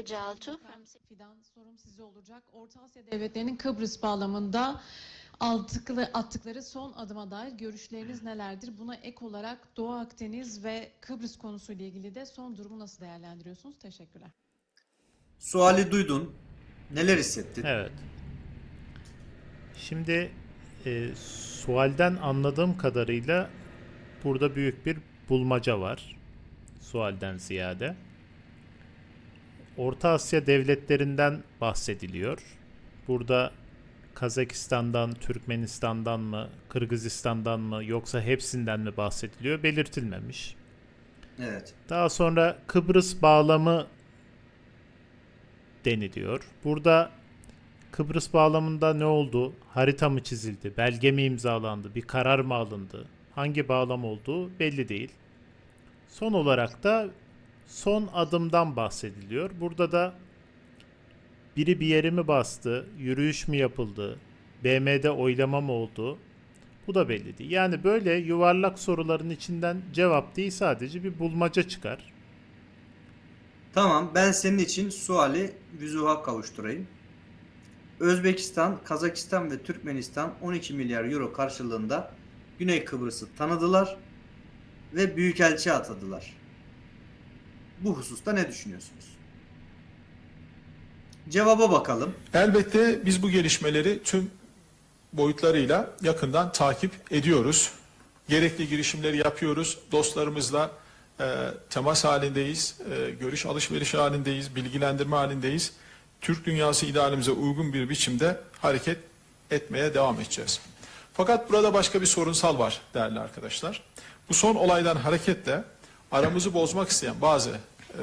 Ece Altuğ. Fidan sorum size olacak. Orta Asya devletlerinin Kıbrıs bağlamında aldıkları, attıkları son adıma dair görüşleriniz nelerdir? Buna ek olarak Doğu Akdeniz ve Kıbrıs konusuyla ilgili de son durumu nasıl değerlendiriyorsunuz? Teşekkürler. Suali duydun. Neler hissettin? Evet. Şimdi e, sualden anladığım kadarıyla burada büyük bir bulmaca var. Sualden ziyade. Orta Asya devletlerinden bahsediliyor. Burada Kazakistan'dan, Türkmenistan'dan mı, Kırgızistan'dan mı yoksa hepsinden mi bahsediliyor belirtilmemiş. Evet. Daha sonra Kıbrıs bağlamı deniliyor. Burada Kıbrıs bağlamında ne oldu? Harita mı çizildi? Belge mi imzalandı? Bir karar mı alındı? Hangi bağlam olduğu belli değil. Son olarak da son adımdan bahsediliyor. Burada da biri bir yeri mi bastı? Yürüyüş mü yapıldı? BM'de oylama mı oldu? Bu da belli değil. Yani böyle yuvarlak soruların içinden cevap değil sadece bir bulmaca çıkar. Tamam ben senin için suali vüzuha kavuşturayım. Özbekistan, Kazakistan ve Türkmenistan 12 milyar euro karşılığında Güney Kıbrıs'ı tanıdılar ve büyükelçi atadılar. Bu hususta ne düşünüyorsunuz? Cevaba bakalım. Elbette biz bu gelişmeleri tüm boyutlarıyla yakından takip ediyoruz. Gerekli girişimleri yapıyoruz. Dostlarımızla e, temas halindeyiz, e, görüş alışveriş halindeyiz, bilgilendirme halindeyiz. Türk dünyası idealimize uygun bir biçimde hareket etmeye devam edeceğiz. Fakat burada başka bir sorunsal var değerli arkadaşlar. Bu son olaydan hareketle aramızı bozmak isteyen bazı e,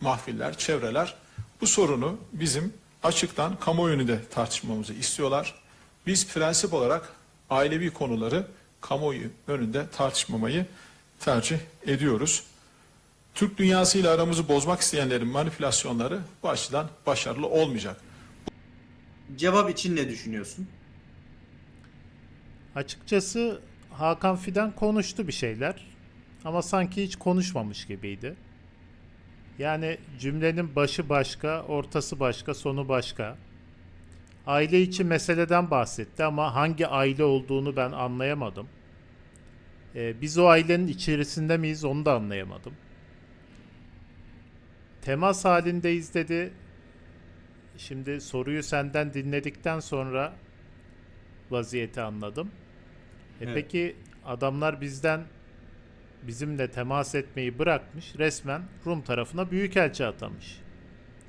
mahfiller, çevreler bu sorunu bizim açıktan kamuoyunu da tartışmamızı istiyorlar. Biz prensip olarak ailevi konuları kamuoyu önünde tartışmamayı tercih ediyoruz. Türk dünyasıyla aramızı bozmak isteyenlerin manipülasyonları bu açıdan başarılı olmayacak. Cevap için ne düşünüyorsun? Açıkçası Hakan Fidan konuştu bir şeyler ama sanki hiç konuşmamış gibiydi. Yani cümlenin başı başka, ortası başka, sonu başka. Aile içi meseleden bahsetti ama hangi aile olduğunu ben anlayamadım. Ee, biz o ailenin içerisinde miyiz onu da anlayamadım. Temas halindeyiz dedi. Şimdi soruyu senden dinledikten sonra vaziyeti anladım. E Evet. Peki adamlar bizden bizimle temas etmeyi bırakmış. Resmen Rum tarafına büyükelçi atamış.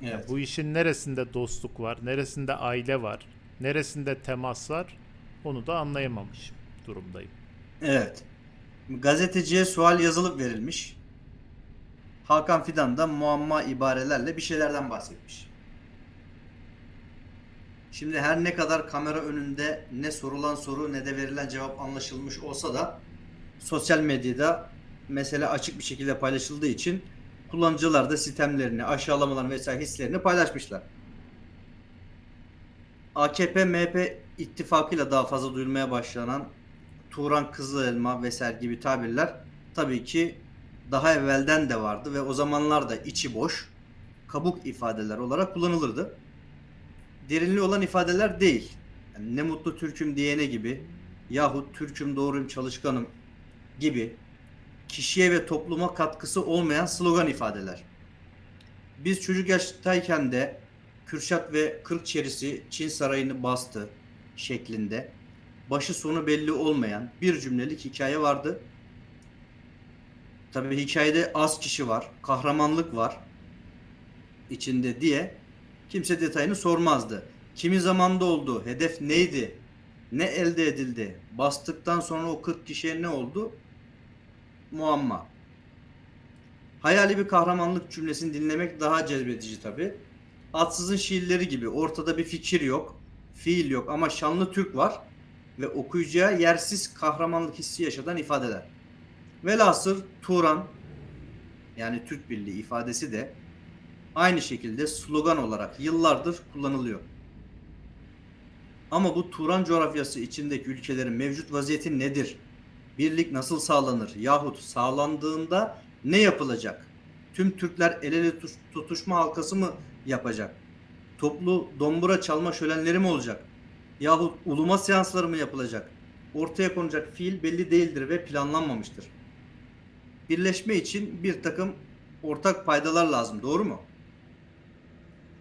Evet. bu işin neresinde dostluk var, neresinde aile var, neresinde temas var onu da anlayamamış durumdayım. Evet. Gazeteciye sual yazılıp verilmiş. Hakan Fidan da muamma ibarelerle bir şeylerden bahsetmiş. Şimdi her ne kadar kamera önünde ne sorulan soru ne de verilen cevap anlaşılmış olsa da sosyal medyada mesele açık bir şekilde paylaşıldığı için kullanıcılar da sistemlerini, aşağılamalarını vesaire hislerini paylaşmışlar. AKP MHP ittifakıyla daha fazla duyulmaya başlanan Turan Kızılelma vesaire gibi tabirler tabii ki daha evvelden de vardı ve o zamanlar da içi boş, kabuk ifadeler olarak kullanılırdı. Derinliği olan ifadeler değil. Yani ne mutlu Türk'üm diyene gibi yahut Türk'üm doğruyum çalışkanım gibi kişiye ve topluma katkısı olmayan slogan ifadeler. Biz çocuk yaştayken de Kürşat ve Kırkçerisi Çin sarayını bastı şeklinde başı sonu belli olmayan bir cümlelik hikaye vardı. Tabii hikayede az kişi var, kahramanlık var içinde diye kimse detayını sormazdı. Kimi zamanda oldu, hedef neydi, ne elde edildi, bastıktan sonra o 40 kişiye ne oldu? Muamma. Hayali bir kahramanlık cümlesini dinlemek daha cezbedici tabi. Atsızın şiirleri gibi ortada bir fikir yok, fiil yok ama şanlı Türk var ve okuyucuya yersiz kahramanlık hissi yaşatan ifadeler. Velhasıl Turan yani Türk Birliği ifadesi de aynı şekilde slogan olarak yıllardır kullanılıyor. Ama bu Turan coğrafyası içindeki ülkelerin mevcut vaziyeti nedir? Birlik nasıl sağlanır? Yahut sağlandığında ne yapılacak? Tüm Türkler el ele tuş- tutuşma halkası mı yapacak? Toplu dombura çalma şölenleri mi olacak? Yahut uluma seansları mı yapılacak? Ortaya konacak fiil belli değildir ve planlanmamıştır. Birleşme için bir takım ortak paydalar lazım. Doğru mu?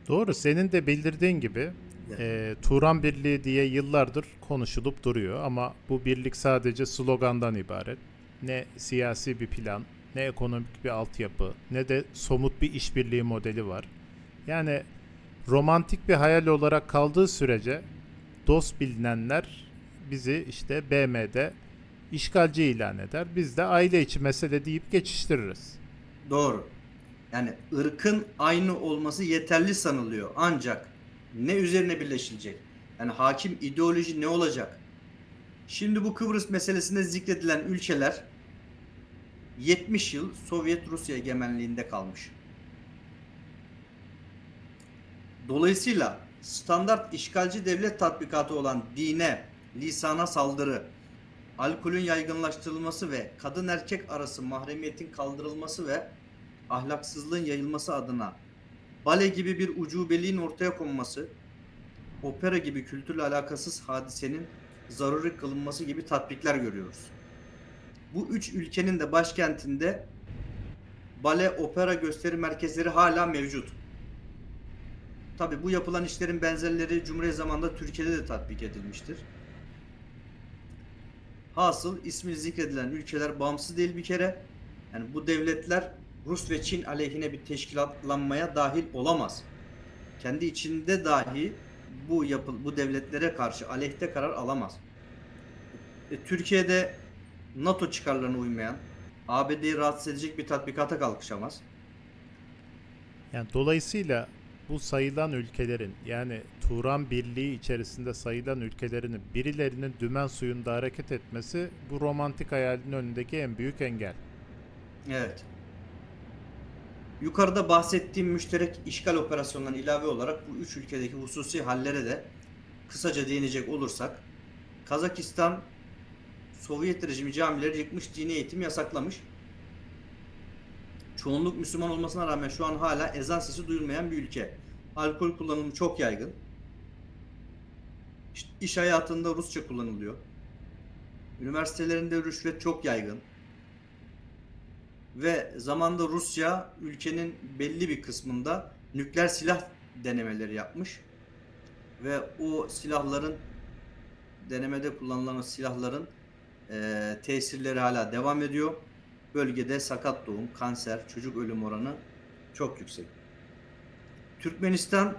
Doğru. Senin de bildirdiğin gibi E, Turan Birliği diye yıllardır konuşulup duruyor ama bu birlik sadece slogandan ibaret. Ne siyasi bir plan, ne ekonomik bir altyapı, ne de somut bir işbirliği modeli var. Yani romantik bir hayal olarak kaldığı sürece dost bilinenler bizi işte BM'de işgalci ilan eder. Biz de aile içi mesele deyip geçiştiririz. Doğru. Yani ırkın aynı olması yeterli sanılıyor. Ancak ne üzerine birleşilecek? Yani hakim ideoloji ne olacak? Şimdi bu Kıbrıs meselesinde zikredilen ülkeler 70 yıl Sovyet Rusya egemenliğinde kalmış. Dolayısıyla standart işgalci devlet tatbikatı olan dine, lisana saldırı, alkolün yaygınlaştırılması ve kadın erkek arası mahremiyetin kaldırılması ve ahlaksızlığın yayılması adına bale gibi bir ucubeliğin ortaya konması, opera gibi kültürle alakasız hadisenin zaruri kılınması gibi tatbikler görüyoruz. Bu üç ülkenin de başkentinde bale, opera gösteri merkezleri hala mevcut. Tabi bu yapılan işlerin benzerleri Cumhuriyet zamanında Türkiye'de de tatbik edilmiştir. Hasıl ismi zikredilen ülkeler bağımsız değil bir kere. Yani bu devletler Rus ve Çin aleyhine bir teşkilatlanmaya dahil olamaz. Kendi içinde dahi bu yapı, bu devletlere karşı aleyhte karar alamaz. E, Türkiye'de NATO çıkarlarına uymayan, ABD'yi rahatsız edecek bir tatbikata kalkışamaz. Yani dolayısıyla bu sayılan ülkelerin yani Turan Birliği içerisinde sayılan ülkelerin birilerinin dümen suyunda hareket etmesi bu romantik hayalin önündeki en büyük engel. Evet. Yukarıda bahsettiğim müşterek işgal operasyonlarına ilave olarak bu üç ülkedeki hususi hallere de kısaca değinecek olursak Kazakistan Sovyet rejimi camileri yıkmış, dini eğitim yasaklamış. Çoğunluk Müslüman olmasına rağmen şu an hala ezan sesi duyulmayan bir ülke. Alkol kullanımı çok yaygın. İş hayatında Rusça kullanılıyor. Üniversitelerinde rüşvet çok yaygın. Ve zamanda Rusya ülkenin belli bir kısmında nükleer silah denemeleri yapmış. Ve o silahların denemede kullanılan silahların eee, tesirleri hala devam ediyor. Bölgede sakat doğum, kanser, çocuk ölüm oranı çok yüksek. Türkmenistan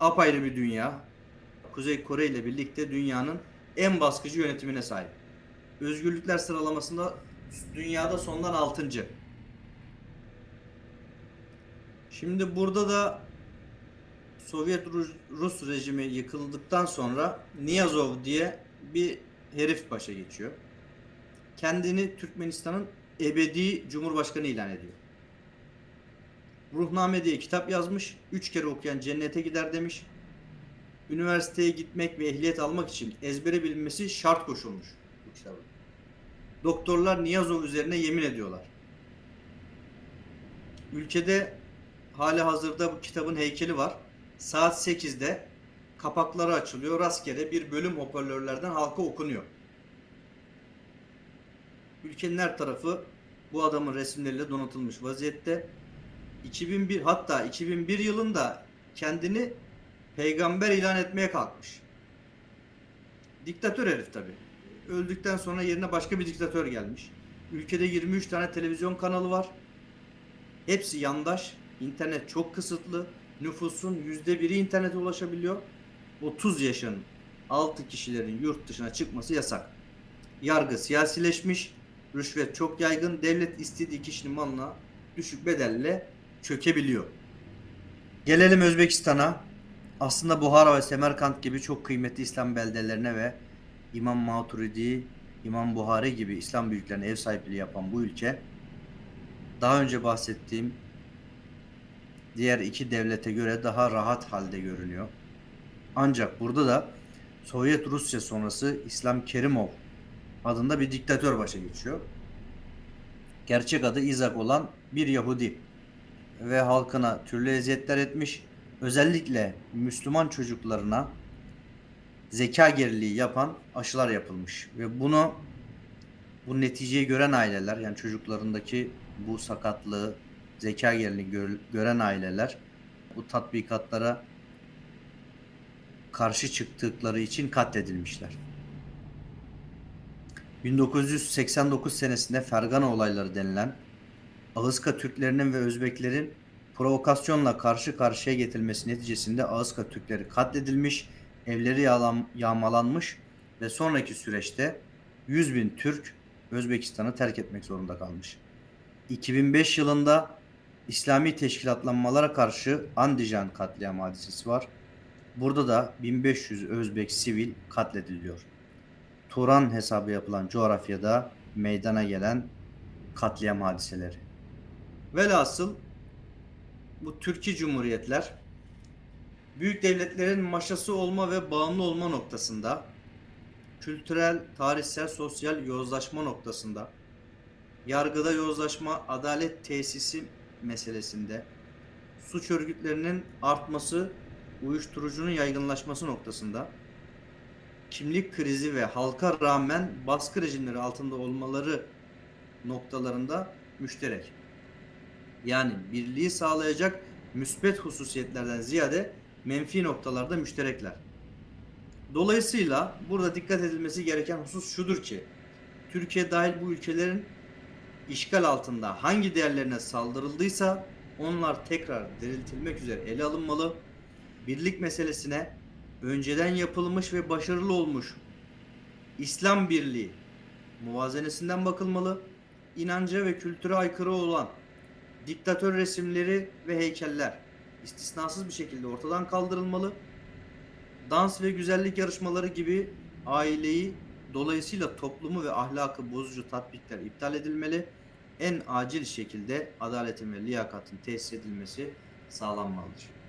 apayrı bir dünya. Kuzey Kore ile birlikte dünyanın en baskıcı yönetimine sahip. Özgürlükler sıralamasında dünyada sondan 6. Şimdi burada da Sovyet Rus, rejimi yıkıldıktan sonra Niyazov diye bir herif başa geçiyor. Kendini Türkmenistan'ın ebedi cumhurbaşkanı ilan ediyor. Ruhname diye kitap yazmış. Üç kere okuyan cennete gider demiş. Üniversiteye gitmek ve ehliyet almak için ezbere bilinmesi şart koşulmuş bu kitabın. Doktorlar Niyazov üzerine yemin ediyorlar. Ülkede hali hazırda bu kitabın heykeli var. Saat 8'de kapakları açılıyor. Rastgele bir bölüm hoparlörlerden halka okunuyor. Ülkenin her tarafı bu adamın resimleriyle donatılmış vaziyette. 2001 hatta 2001 yılında kendini peygamber ilan etmeye kalkmış. Diktatör herif tabi. Öldükten sonra yerine başka bir diktatör gelmiş. Ülkede 23 tane televizyon kanalı var. Hepsi yandaş. İnternet çok kısıtlı. Nüfusun %1'i internete ulaşabiliyor. 30 yaşın altı kişilerin yurt dışına çıkması yasak. Yargı siyasileşmiş. Rüşvet çok yaygın. Devlet istediği kişinin malına düşük bedelle çökebiliyor. Gelelim Özbekistan'a. Aslında Buhara ve Semerkant gibi çok kıymetli İslam beldelerine ve İmam Maturidi, İmam Buhari gibi İslam büyüklerine ev sahipliği yapan bu ülke daha önce bahsettiğim diğer iki devlete göre daha rahat halde görünüyor. Ancak burada da Sovyet Rusya sonrası İslam Kerimov adında bir diktatör başa geçiyor. gerçek adı İzak olan bir Yahudi ve halkına türlü eziyetler etmiş. Özellikle Müslüman çocuklarına zeka geriliği yapan aşılar yapılmış ve bunu bu neticeyi gören aileler yani çocuklarındaki bu sakatlığı, zeka geriliğini gör- gören aileler bu tatbikatlara karşı çıktıkları için katledilmişler. 1989 senesinde Fergana olayları denilen Ağızka Türklerinin ve Özbeklerin provokasyonla karşı karşıya getirilmesi neticesinde Ağızka Türkleri katledilmiş, evleri yağmalanmış ve sonraki süreçte 100 bin Türk Özbekistan'ı terk etmek zorunda kalmış. 2005 yılında İslami teşkilatlanmalara karşı Andijan katliam hadisesi var. Burada da 1500 Özbek sivil katlediliyor. Turan hesabı yapılan coğrafyada meydana gelen katliam hadiseleri. Velhasıl bu Türkiye Cumhuriyetler büyük devletlerin maşası olma ve bağımlı olma noktasında kültürel, tarihsel, sosyal yozlaşma noktasında yargıda yozlaşma, adalet tesisi meselesinde suç örgütlerinin artması, uyuşturucunun yaygınlaşması noktasında kimlik krizi ve halka rağmen baskı rejimleri altında olmaları noktalarında müşterek. Yani birliği sağlayacak müsbet hususiyetlerden ziyade menfi noktalarda müşterekler. Dolayısıyla burada dikkat edilmesi gereken husus şudur ki Türkiye dahil bu ülkelerin işgal altında hangi değerlerine saldırıldıysa onlar tekrar diriltilmek üzere ele alınmalı. Birlik meselesine önceden yapılmış ve başarılı olmuş İslam birliği muvazenesinden bakılmalı. İnanca ve kültüre aykırı olan diktatör resimleri ve heykeller istisnasız bir şekilde ortadan kaldırılmalı. Dans ve güzellik yarışmaları gibi aileyi dolayısıyla toplumu ve ahlakı bozucu tatbikler iptal edilmeli. En acil şekilde adaletin ve liyakatın tesis edilmesi sağlanmalıdır.